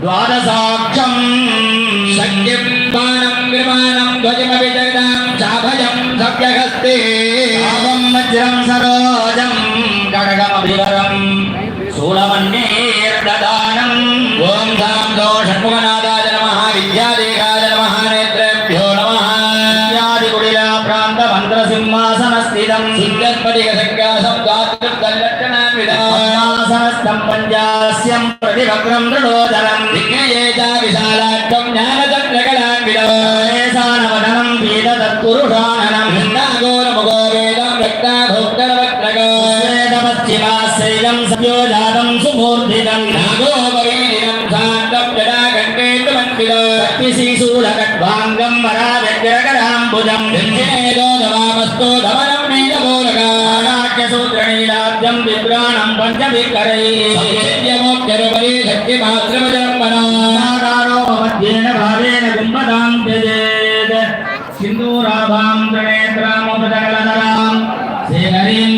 ద్వాదశాక్షం సత్యం విమానం ధ్వజమపి జగదాం చాభయం సవ్యహస్తే పాపం వజ్రం సరోజం గడగమభివరం. శూలమన్యేర్దదానం ఓం సాం దోషముఖనాదాయ నమ. విద్యాదేహాయ నమ. నేత్రేభ్యో నమః. ఆదికుడిల ప్రాంత మంత్రసింహాసనస్థితం సింహాసనస్థితం సిద్ధస్ఫటిక సంఖ్యాసం దాతృత్తల్లక్షణాన్వితం పద్మాసనస్థం పంచాస్యం ప్రతివక్రం దృఢోదరం విఘ్నయే చ విశాలాక్షం జ్ఞానచంద్రకళాన్వితం ఏసానవదనం పీత తత్పురుషాననం నాగోరముగో వేదం వ్యక్తాభోక్తరవక్రగో సంయోజాతం సుమూర్ధితం. నాగోపవేదినం శాంతం జడాకంఠేంద్రమండితో శక్తిశీశూలకడ్వాంగం వరావ్యగ్రకరాంబుజం దక్షిణేదో దవామస్తో ధవనం మేఘమూలగా కరైలాబ్జం విభ్రాణం పంచవికరైమోక్షరుపరి శక్తిమాత్రమజన్మనాకారో మధ్యేన భావేన గుమ్మదాం త్యజేత్. సింధూరాభాం త్రినేత్రామోదకలనరాం శ్రీహరీం